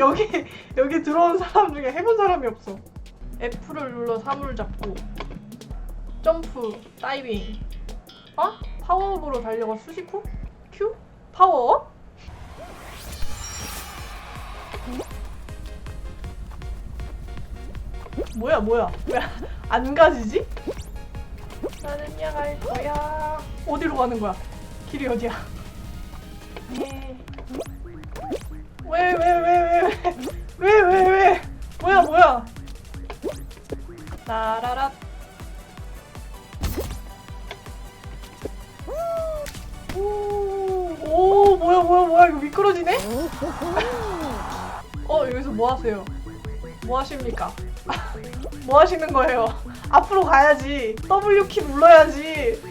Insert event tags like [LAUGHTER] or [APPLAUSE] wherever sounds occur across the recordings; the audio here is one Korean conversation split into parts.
여기 [LAUGHS] 여기 들어온 사람 중에 해본 사람이 없어. F를 눌러 사물 잡고 점프 다이빙. 어? 파워업으로 달려가 수식후? Q? 파워업? 뭐야 뭐야 왜 [LAUGHS] 안 가지지? 나는 야갈 거야 어디로 가는 거야? 길이 어디야? 왜 하십니까? [LAUGHS] 뭐 하시는 거예요? 앞으로 가야지. W 키 눌러야지.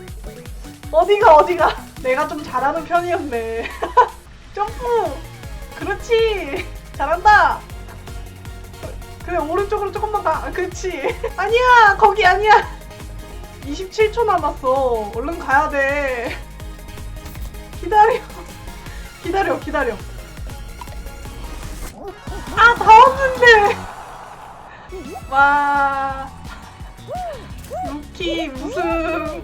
[LAUGHS] 어디가 어디가? 내가 좀 잘하는 편이었네. [LAUGHS] 점프! 그렇지! 잘한다! 그래 오른쪽으로 조금만 가. 아, 그렇지. 아니야! 거기 아니야! 27초 남았어. 얼른 가야 돼. 기다려. 기다려 기다려 아다 왔는데. 와. 루키 우승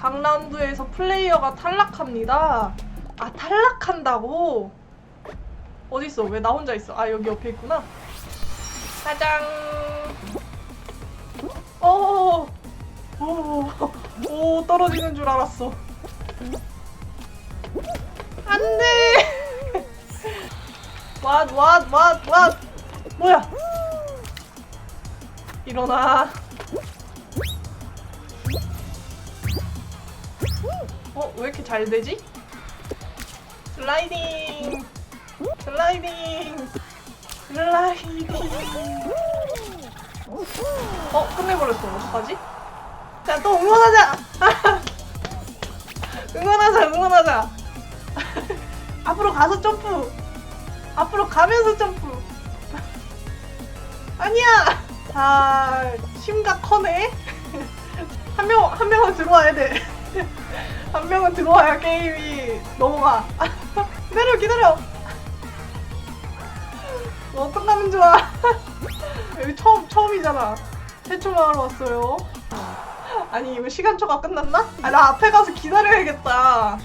각 라운드에서 플레이어가 탈락합니다. 아 탈락한다고? 어딨어? 왜 나 혼자 있어? 아 여기 옆에 있구나. 짜잔. 오, 오, 오 떨어지는 줄 알았어. 안돼 왓 왓 왓 왓 뭐야? 일어나. 어 왜 이렇게 잘 되지? 슬라이딩 슬라이딩 슬라이딩 어 끝내버렸어. 어떡하지? 자 또 응원하자. [LAUGHS] 응원하자 응원하자. [LAUGHS] 앞으로 가서 점프 앞으로 가면서 점프. 아니야! 자 심각하네. 한 명 한 명은 들어와야 돼 한 명은 들어와야 게임이 넘어가. 기다려 기다려! 뭐 어떡하면 좋아? 여기 처음 처음이잖아. 최초 마을 왔어요. 아니 이거 시간초가 끝났나? 아 나 앞에 가서 기다려야겠다.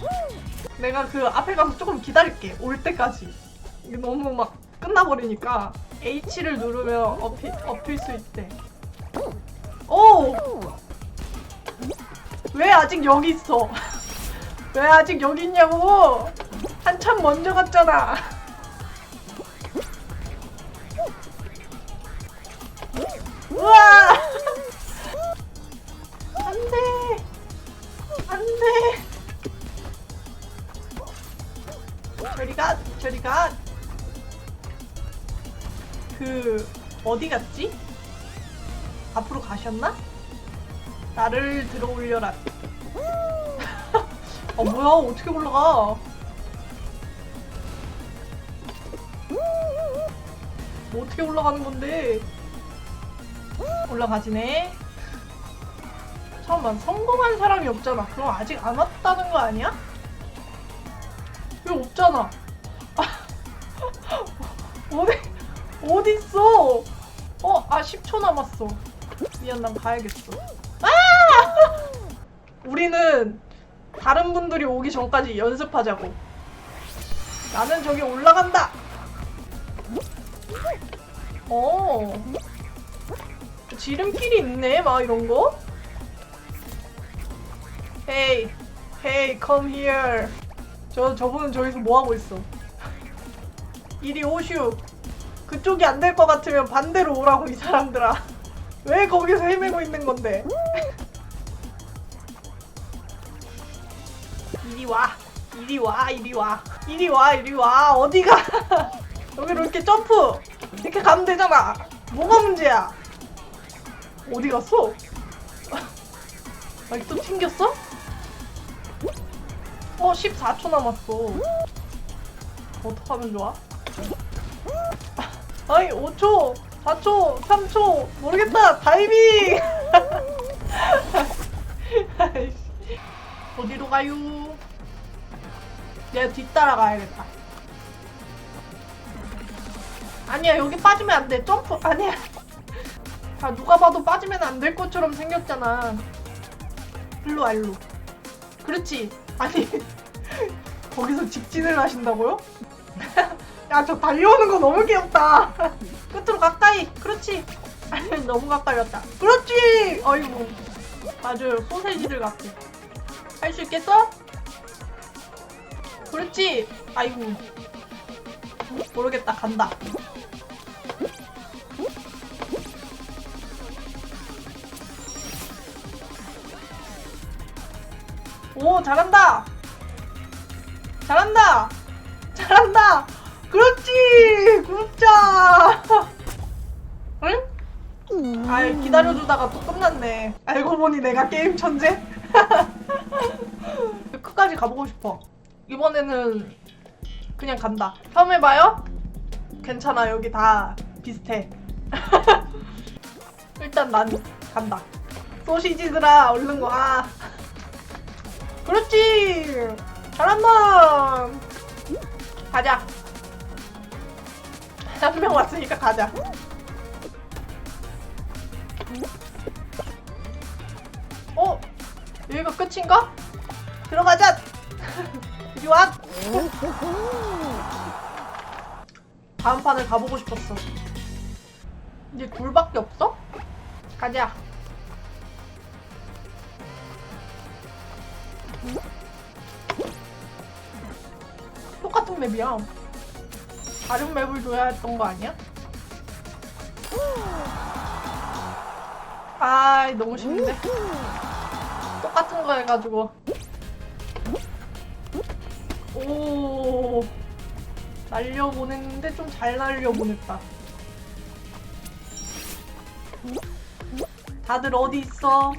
내가 그 앞에 가서 조금 기다릴게. 올 때까지 이게 너무 막 끝나버리니까 H를 누르면 엎이, 엎일 수 있대 오! 왜 아직 여기 있어? [LAUGHS] 왜 아직 여기 있냐고! 한참 먼저 갔잖아 우와! 안 돼! 안 돼! 저리 가! 저리 가! 그, 어디 갔지? 앞으로 가셨나? 나를 들어 올려라. 아, [LAUGHS] 뭐야, 어떻게 올라가? 뭐 어떻게 올라가는 건데? 올라가지네. 잠깐만, 성공한 사람이 없잖아. 그럼 아직 안 왔다는 거 아니야? 왜 없잖아? [LAUGHS] 어디, 어딨어? 어, 아, 10초 남았어. 미안, 난 가야겠어. 아! 우리는 다른 분들이 오기 전까지 연습하자고. 나는 저기 올라간다! 어. 지름길이 있네, 막 이런 거. Hey, hey, come here. 저 저분은 저기서 뭐 하고 있어? [LAUGHS] 이리 오슈. 그쪽이 안 될 것 같으면 반대로 오라고 이 사람들아. 왜 거기서 헤매고 있는 건데? 이리 와. 이리 와. 이리 와. 이리 와. 이리 와. 어디가? [LAUGHS] 여기로 이렇게 점프. 이렇게 가면 되잖아. 뭐가 문제야? 어디 갔어? [LAUGHS] 아니 또 튕겼어? 어 14초 남았어. 어떡하면 좋아? 아니 5초, 4초, 3초 모르겠다 다이빙. [LAUGHS] 어디로 가요? 내가 뒤따라 가야겠다. 아니야 여기 빠지면 안 돼. 점프 아니야. 아 누가 봐도 빠지면 안 될 것처럼 생겼잖아. 일로 와 일로. 그렇지. 아니 [LAUGHS] 거기서 직진을 하신다고요? [LAUGHS] 야 저 달려오는 거 너무 귀엽다. [LAUGHS] 끝으로 가까이. 그렇지. 아니 [LAUGHS] 너무 가까이 왔다. 그렇지. 어이구. 맞아요. 소세지들 같아. 할 수 있겠어? 그렇지. 아이고. 모르겠다. 간다. 오, 잘한다. 잘한다. 잘한다. 그렇지. 굿자. 응? 아, 기다려주다가 또 끝났네. 알고 보니 내가 게임 천재? [LAUGHS] 끝까지 가보고 싶어. 이번에는 그냥 간다. 처음 해봐요? 괜찮아. 여기 다 비슷해. [LAUGHS] 일단 난 간다. 소시지들아, 얼른 와. 그렇지. 잘한다. 가자. 한 명 왔으니까 가자. 어? 여기가 끝인가? 들어가자. [LAUGHS] 이리 와. 다음 판을 가보고 싶었어. 이제 둘밖에 없어? 가자. 똑같은 맵이야. 다른 맵을 줘야 했던 거 아니야? 아, 너무 쉽네. 똑같은 거 해가지고. 오. 날려보냈는데 좀 잘 날려보냈다. 다들 어디 있어?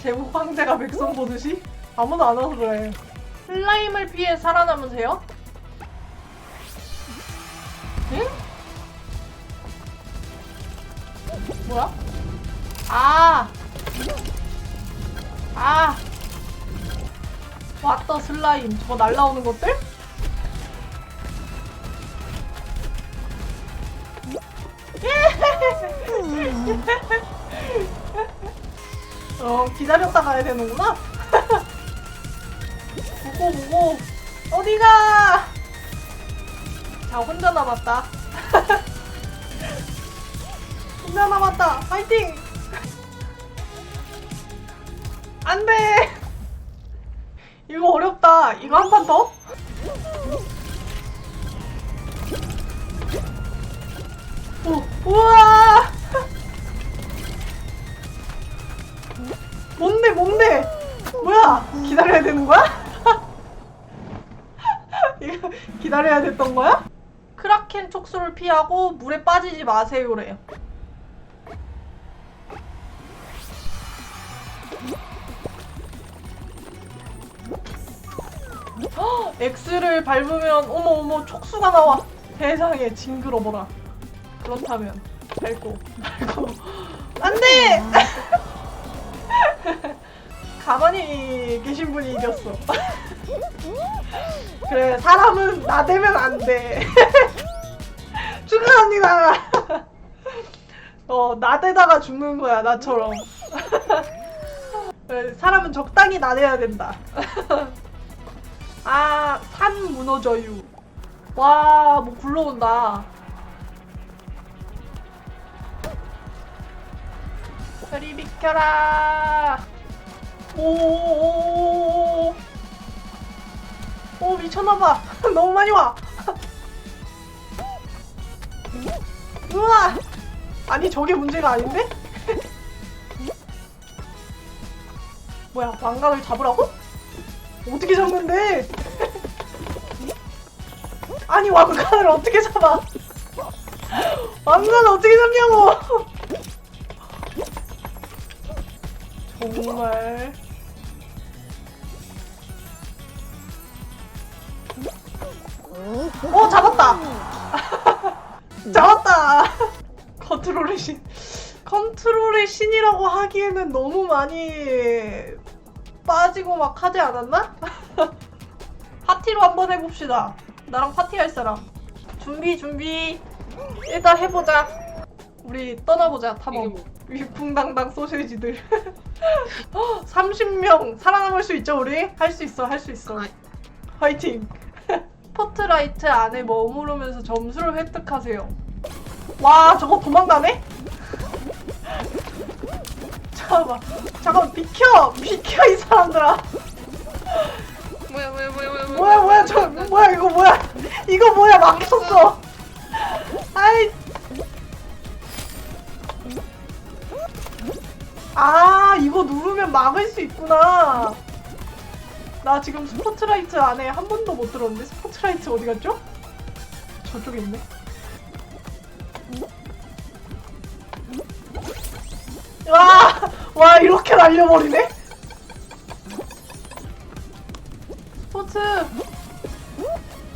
제국 황제가 백성 보듯이? 아무도 안 와서 그래. 슬라임을 피해 살아남으세요? 뭐야? 아! 아! 왔다 슬라임. 저거 날라오는 것들? [LAUGHS] 어, 기다렸다 가야 되는구나? [LAUGHS] 보고 보고 어디가? 자 혼자 남았다. [LAUGHS] 혼자 남았다. 파이팅! 안 돼. 이거 어렵다. 이거 한 판 더? 오, 우와! 뭔데 뭔데? 뭐야? 기다려야 되는 거야? [LAUGHS] 이거 기다려야 됐던 거야? 크라켄 촉수를 피하고 물에 빠지지 마세요래요. 헉, X를 밟으면 어머 어머 촉수가 나와. 세상에 징그러워라. 그렇다면 밟고 밟고 안돼. [LAUGHS] 가만히 계신 분이 이겼어. [LAUGHS] 그래 사람은 나대면 안 돼. [LAUGHS] 축하합니다. 어 나대다가 죽는 거야 나처럼. 사람은 적당히 나대야 된다. 아, 산 무너져요. 와, 뭐 굴러온다. 저리 비켜라. 오, 오, 미쳤나봐. [LAUGHS] 너무 많이 와. [LAUGHS] 우와. 아니, 저게 문제가 아닌데? [LAUGHS] 뭐야, 왕관을 잡으라고? 어떻게 잡는데? 아니 왕관을 어떻게 잡아? 왕관 어떻게 잡냐고? 정말 어 잡았다. [LAUGHS] 잡았다. 컨트롤의 신. 컨트롤의 신이라고 하기에는 너무 많이 빠지고 막 하지 않았나? [LAUGHS] 파티로 한번 해봅시다. 나랑 파티할 사람. 준비 준비 일단 해보자 우리 떠나보자 탐험 뭐? 위풍당당 소세지들 [LAUGHS] 30명 살아남을 수 있죠 우리? 할 수 있어 할 수 있어 아이. 화이팅 [LAUGHS] 스포트라이트 안에 머무르면서 점수를 획득하세요 와 저거 도망가네? 잠깐만 잠깐만 비켜! 비켜 이 사람들아! 뭐야 뭐야 뭐야 뭐야. 뭐야 뭐야 저 뭐야 이거 뭐야? 이거 뭐야 막혔어! 아이! 아 이거 누르면 막을 수 있구나. 나 지금 스포트라이트 안에 한 번도 못 들었는데 스포트라이트 어디 갔죠? 저쪽에 있네. 와, 와 이렇게 날려버리네? 스포츠.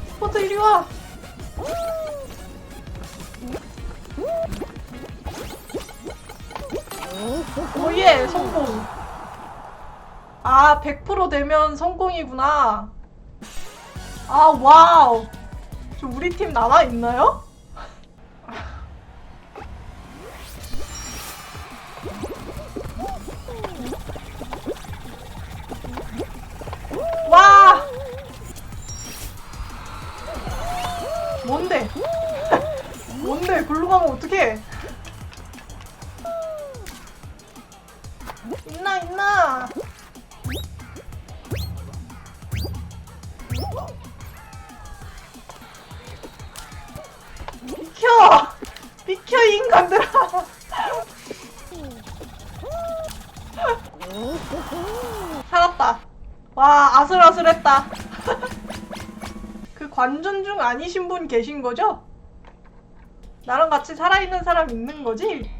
스포츠 이리 와. 오예 성공. 아 100% 되면 성공이구나. 아 와우. 저 우리 팀 남아 있나요? 어떡해. 있나 있나. 비켜. 비켜 이 인간들아. 살았다. 와 아슬아슬했다. [LAUGHS] 그 관전 중 아니신 분 계신 거죠? 나랑 같이 살아있는 사람 있는 거지?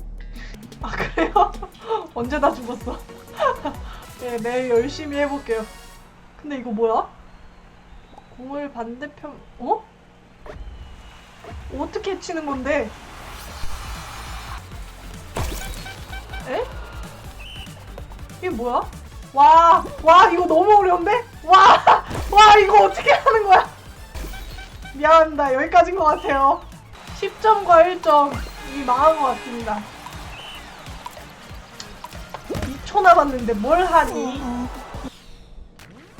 아 그래요? [LAUGHS] 언제 다 죽었어? [LAUGHS] 네, 내일 열심히 해볼게요. 근데 이거 뭐야? 공을 반대편 어? 어떻게 치는 건데? 에? 이게 뭐야? 와, 와 이거 너무 어려운데? 와, [LAUGHS] 와 이거 어떻게 하는 거야? 미안합니다. 여기까지인 것 같아요. 10점과 1점. 이 망한 것 같습니다. 2초 남았는데 뭘 하니?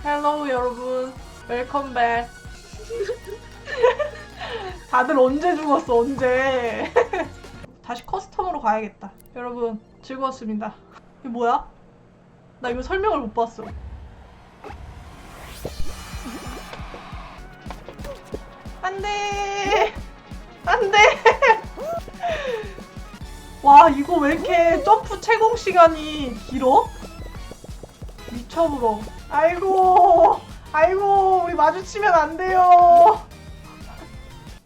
헬로우 여러분. 웰컴 백 [LAUGHS] 다들 언제 죽었어 언제? [LAUGHS] 다시 커스텀으로 가야겠다. 여러분 즐거웠습니다. 이게 뭐야? 나 이거 설명을 못 봤어. 안 돼 안돼. [LAUGHS] 와 이거 왜 이렇게 점프 채공 시간이 길어? 미쳐불어 아이고 아이고 우리 마주치면 안 돼요.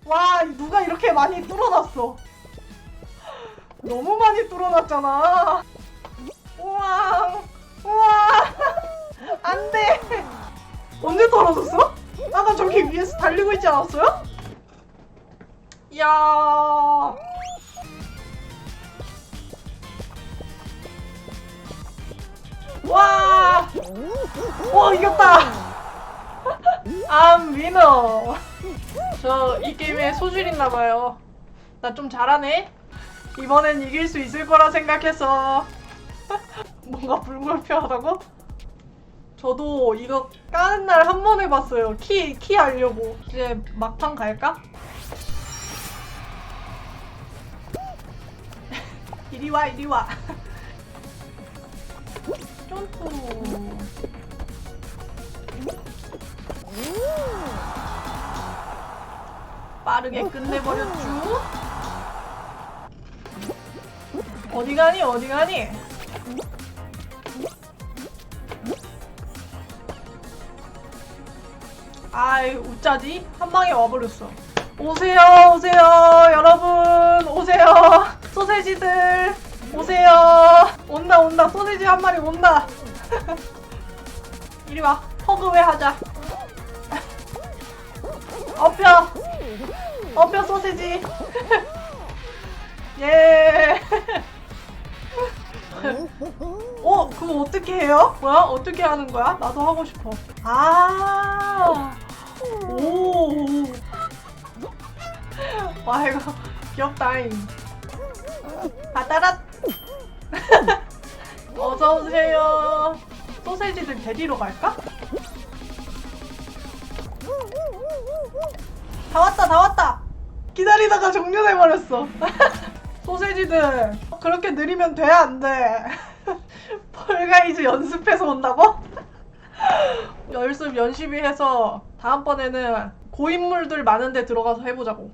와 누가 이렇게 많이 뚫어놨어? 너무 많이 뚫어놨잖아. 우와 우와 안돼. 언제 떨어졌어? 아까 저기 위에서 달리고 있지 않았어요? 이야 와! 와 이겼다! I'm winner! 저이 게임에 소질 있나봐요. 나 좀 잘하네? 이번엔 이길 수 있을 거라 생각해서 [LAUGHS] 뭔가 불공평하다고? 저도 이거 까는 날 한 번 해봤어요. 키, 키 알려고. 이제 막판 갈까? 이리 와, 이리 와. 점프. 빠르게 끝내버렸죠. 어디 가니, 어디 가니? 아이, 웃자지? 한 방에 와버렸어. 오세요, 오세요, 여러분, 오세요. 소세지들, 오세요. 온다, 온다, 소세지 한 마리 온다. [LAUGHS] 이리 와, 허그웨 하자. 엎여, 엎여 소세지. [LAUGHS] 예. [LAUGHS] 어, 그거 어떻게 해요? 뭐야? 어떻게 하는 거야? 나도 하고 싶어. 아, 오. 와 이거 귀엽다잉. 아 따라. [LAUGHS] 어서 오세요. 소세지들 데리러 갈까? 다 왔다 다 왔다. 기다리다가 종료돼 버렸어. [LAUGHS] 소세지들 그렇게 느리면 돼 안 돼? [LAUGHS] 펄가이즈 연습해서 온다고? 연습 연습이 해서 다음번에는 고인물들 많은데 들어가서 해보자고.